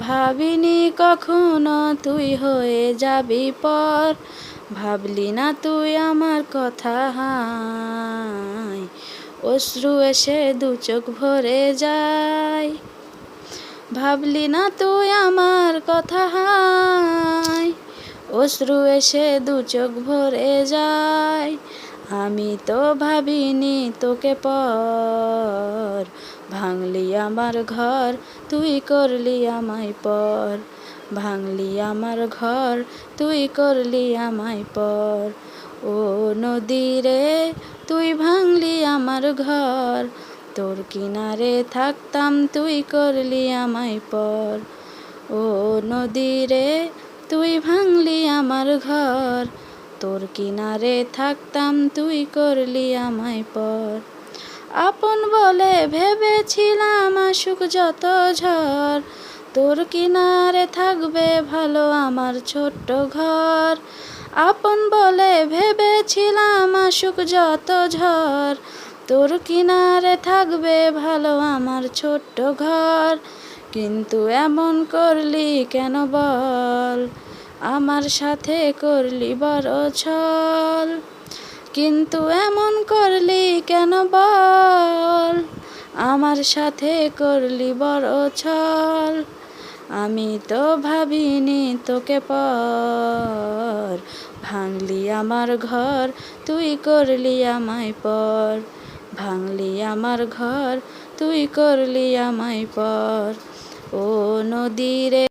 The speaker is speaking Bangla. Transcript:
ভাবিনি কখনো তুই হয়ে যাবি পর। ভাবলি না তুই আমার কথা হাই। অশ্রু এসে দু চোখ ভরে যায়। ভাবলি না তুই আমার কথা হাই। অশ্রু এসে দু চোখ ভরে যায়। আমি তো ভাবিনি তোকে পর। ভাঙলি আমার ঘর, তুই করলি আমায় পর। ভাঙলি আমার ঘর, তুই করলি আমায় পর। ও নদী রে, তুই ভাঙলি আমার ঘর। তোর কিনারে থাকতাম, তুই করলি আমায় পর। ও নদী রে, তুই ভাঙলি আমার ঘর। তোর কিনারে থাকতাম তুই করলি আমায় পর। আপন বলে ভেবেছিলাম আসুক যত ঝড়। তোর কিনারে থাকবে ভালো আমার ছোট্ট ঘর। আপন বলে ভেবেছিলাম আসুক যত ঝড়। তোর কিনারে থাকবে ভালো আমার ছোট্ট ঘর। কিন্তু এমন করলি কেন বল? আমার সাথে করলি বড় ছল, কিন্তু এমন করলি কেন বল? আমার সাথে করলি বড় ছল, আমি তো ভাবিনি তোকে পর। ভাঙলি আমার ঘর, তুই করলি আমায় পর। ভাঙলি আমার ঘর, তুই করলি আমায় পর। ও নদী রে